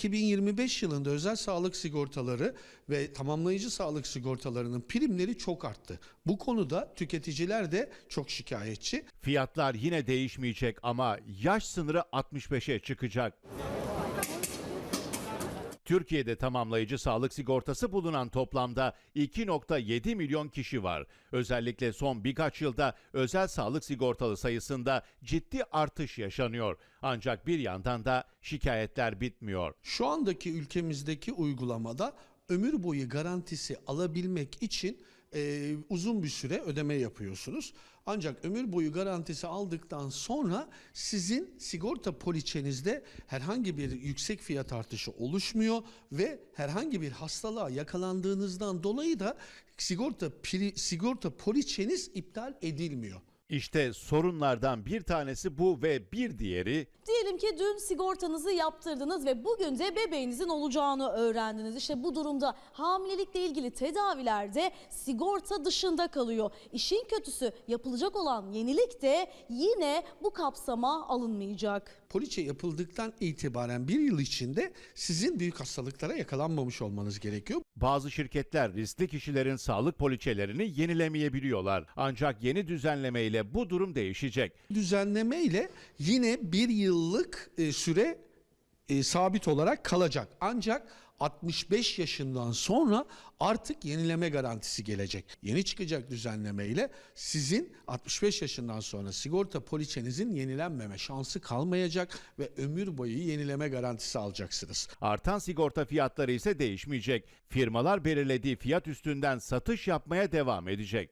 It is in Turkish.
2025 yılında özel sağlık sigortaları ve tamamlayıcı sağlık sigortalarının primleri çok arttı. Bu konuda tüketiciler de çok şikayetçi. Fiyatlar yine değişmeyecek ama yaş sınırı 65'e çıkacak. Türkiye'de tamamlayıcı sağlık sigortası bulunan toplamda 2.7 milyon kişi var. Özellikle son birkaç yılda özel sağlık sigortalı sayısında ciddi artış yaşanıyor. Ancak bir yandan da şikayetler bitmiyor. Şu andaki ülkemizdeki uygulamada ömür boyu garantisi alabilmek için e, uzun bir süre ödeme yapıyorsunuz. Ancak ömür boyu garantisi aldıktan sonra sizin sigorta poliçenizde herhangi bir yüksek fiyat artışı oluşmuyor ve herhangi bir hastalığa yakalandığınızdan dolayı da sigorta pri- sigorta poliçeniz iptal edilmiyor. İşte sorunlardan bir tanesi bu ve bir diğeri Diyelim ki dün sigortanızı yaptırdınız ve bugün de bebeğinizin olacağını öğrendiniz. İşte bu durumda hamilelikle ilgili tedavilerde sigorta dışında kalıyor. İşin kötüsü yapılacak olan yenilik de yine bu kapsama alınmayacak. Poliçe yapıldıktan itibaren bir yıl içinde sizin büyük hastalıklara yakalanmamış olmanız gerekiyor. Bazı şirketler riskli kişilerin sağlık poliçelerini yenilemeyebiliyorlar. Ancak yeni düzenleme ile bu durum değişecek. düzenleme ile yine bir yıllık e, süre e, sabit olarak kalacak. Ancak 65 yaşından sonra artık yenileme garantisi gelecek. Yeni çıkacak düzenleme ile sizin 65 yaşından sonra sigorta poliçenizin yenilenmeme şansı kalmayacak ve ömür boyu yenileme garantisi alacaksınız. Artan sigorta fiyatları ise değişmeyecek. Firmalar belirlediği fiyat üstünden satış yapmaya devam edecek.